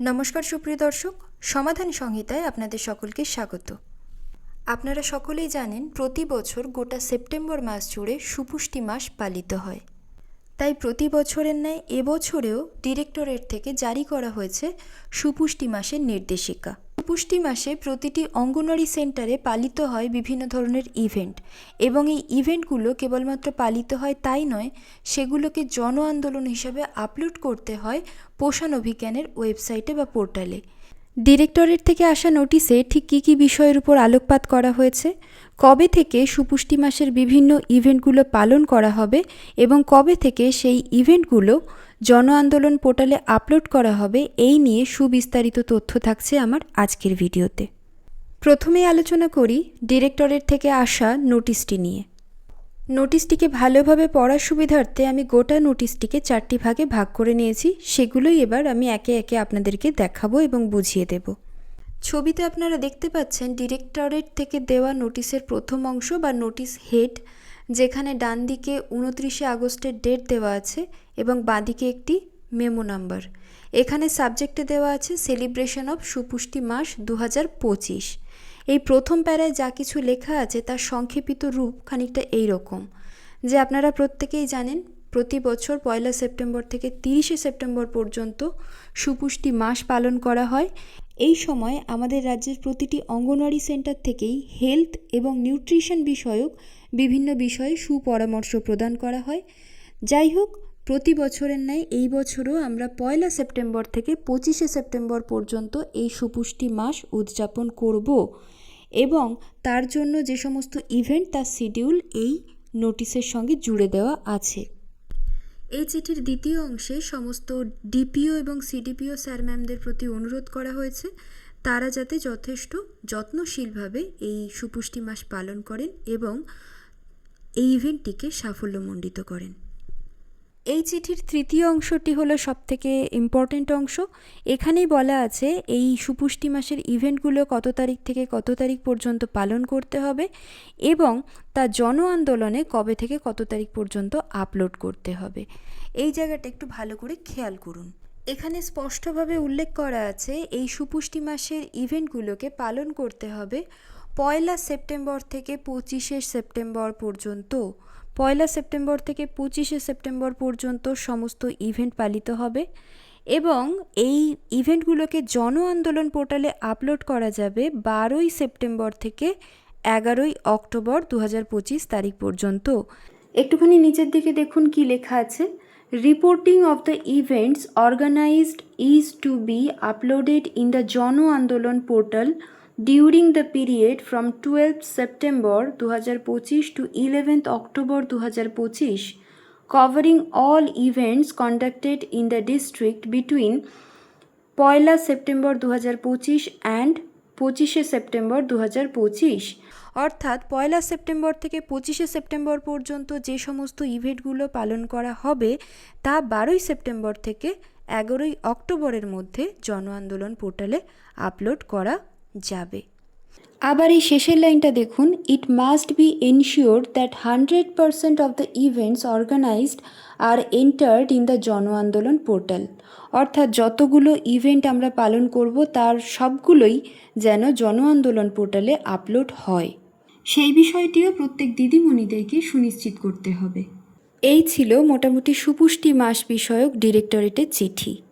নমস্কার সুপ্রিয় দর্শক, সমাধান সংহিতায় আপনাদের সকলকে স্বাগত। আপনারা সকলেই জানেন প্রতি বছর গোটা সেপ্টেম্বর মাস জুড়ে সুপুষ্টি মাস পালিত হয়। তাই প্রতি বছরের ন্যায় এবছরেও ডিরেক্টরেট থেকে জারি করা হয়েছে সুপুষ্টি মাসের নির্দেশিকা। সুপুষ্টি মাসে প্রতিটি অঙ্গনওয়াড়ি সেন্টারে পালিত হয় বিভিন্ন ধরনের ইভেন্ট এবং এই ইভেন্টগুলো কেবলমাত্র পালিত হয় তাই নয়, সেগুলোকে জন আন্দোলন হিসাবে আপলোড করতে হয় পোষণ অভিজ্ঞানের ওয়েবসাইটে বা পোর্টালে। ডিরেক্টরেট থেকে আসা নোটিশে ঠিক কী কী বিষয়ের উপর আলোকপাত করা হয়েছে, কবে থেকে সুপুষ্টি মাসের বিভিন্ন ইভেন্টগুলো পালন করা হবে এবং কবে থেকে সেই ইভেন্টগুলো জন আন্দোলন পোর্টালে আপলোড করা হবে, এই নিয়ে সুবিস্তারিত তথ্য থাকছে আমার আজকের ভিডিওতে। প্রথমেই আলোচনা করি ডিরেক্টরেট থেকে আসা নোটিশটি নিয়ে। নোটিশটিকে ভালোভাবে পড়ার সুবিধার্থে আমি গোটা নোটিশটিকে চারটি ভাগে ভাগ করে নিয়েছি। সেগুলোই এবার আমি একে একে আপনাদেরকে দেখাবো এবং বুঝিয়ে দেব। ছবিতে আপনারা দেখতে পাচ্ছেন ডিরেক্টরেট থেকে দেওয়া নোটিশের প্রথম অংশ বা নোটিশ হেড, যেখানে ডান দিকে উনত্রিশে আগস্টের ডেট দেওয়া আছে এবং বাঁদিকে একটি মেমো নাম্বার। এখানে সাবজেক্টে দেওয়া আছে সেলিব্রেশন অফ সুপুষ্টি মাস দু হাজার পঁচিশ। এই প্রথম প্যারায় যা কিছু লেখা আছে তার সংক্ষেপিত রূপ খানিকটা এই রকম যে আপনারা প্রত্যেকেই জানেন প্রতি বছর পয়লা সেপ্টেম্বর থেকে তিরিশে সেপ্টেম্বর পর্যন্ত সুপুষ্টি মাস পালন করা হয়। এই সময় আমাদের রাজ্যের প্রতিটি অঙ্গনওয়াড়ি সেন্টার থেকেই হেলথ এবং নিউট্রিশন বিষয়ক বিভিন্ন বিষয়ে সুপরামর্শ প্রদান করা হয়। যাই হোক প্রতি বছরের ন্যায় এই বছরও আমরা পয়লা সেপ্টেম্বর থেকে পঁচিশে সেপ্টেম্বর পর্যন্ত এই সুপুষ্টি মাস উদযাপন করব এবং তার জন্য যে সমস্ত ইভেন্ট, তার শিডিউল এই নোটিশের সঙ্গে জুড়ে দেওয়া আছে। এই চিঠির দ্বিতীয় অংশে সমস্ত ডিপিও এবং সিডিপিও স্যার ম্যামদের প্রতি অনুরোধ করা হয়েছে, তারা যাতে যথেষ্ট যত্নশীলভাবে এই সুপুষ্টি মাস পালন করেন এবং এই ইভেন্টটিকে সাফল্যমণ্ডিত করেন। এই চিঠির তৃতীয় অংশটি হলো সবথেকে ইম্পর্ট্যান্ট অংশ। এখানেই বলা আছে, এই সুপুষ্টি মাসের ইভেন্টগুলো কত তারিখ থেকে কত তারিখ পর্যন্ত পালন করতে হবে এবং তা জন আন্দোলনে কবে থেকে কত তারিখ পর্যন্ত আপলোড করতে হবে। এই জায়গাটা একটু ভালো করে খেয়াল করুন। এখানে স্পষ্টভাবে উল্লেখ করা আছে, এই সুপুষ্টি মাসের ইভেন্টগুলোকে পালন করতে হবে পয়লা সেপ্টেম্বর থেকে পঁচিশে সেপ্টেম্বর পর্যন্ত। পয়লা সেপ্টেম্বর থেকে পঁচিশে সেপ্টেম্বর পর্যন্ত সমস্ত ইভেন্ট পালিত হবে এবং এই ইভেন্টগুলোকে জন আন্দোলন পোর্টালে আপলোড করা যাবে বারোই সেপ্টেম্বর থেকে এগারোই অক্টোবর দু তারিখ পর্যন্ত। একটুখানি নিচের দিকে দেখুন কি লেখা আছে। Reporting of the events organised is to be uploaded in the Jan Andolan portal during the period from 12th September 2025 to 11th October 2025 covering all events conducted in the district between পয়লা September দু হাজার পঁচিশ and পঁচিশে September দু হাজার পঁচিশ অর্থাৎ পয়লা September থেকে পঁচিশে সেপ্টেম্বর পর্যন্ত যে সমস্ত ইভেন্টগুলো পালন করা হবে, তা বারোই সেপ্টেম্বর থেকে এগারোই অক্টোবরের মধ্যে জন আন্দোলন পোর্টালে আপলোড করা যাবে। আবার এই শেষের লাইনটা দেখুন it must be ensure that hundred percent of the events organised are entered in the Jan Andolan portal অর্থাৎ যতগুলো ইভেন্ট আমরা পালন করব, তার সবগুলোই যেন জন আন্দোলন পোর্টালে আপলোড হয়। সেই বিষয়টিও প্রত্যেক দিদিমণিদেরকে সুনিশ্চিত করতে হবে। এই ছিল মোটামুটি সুপুষ্টি মাস বিষয়ক ডিরেক্টরেটের চিঠি।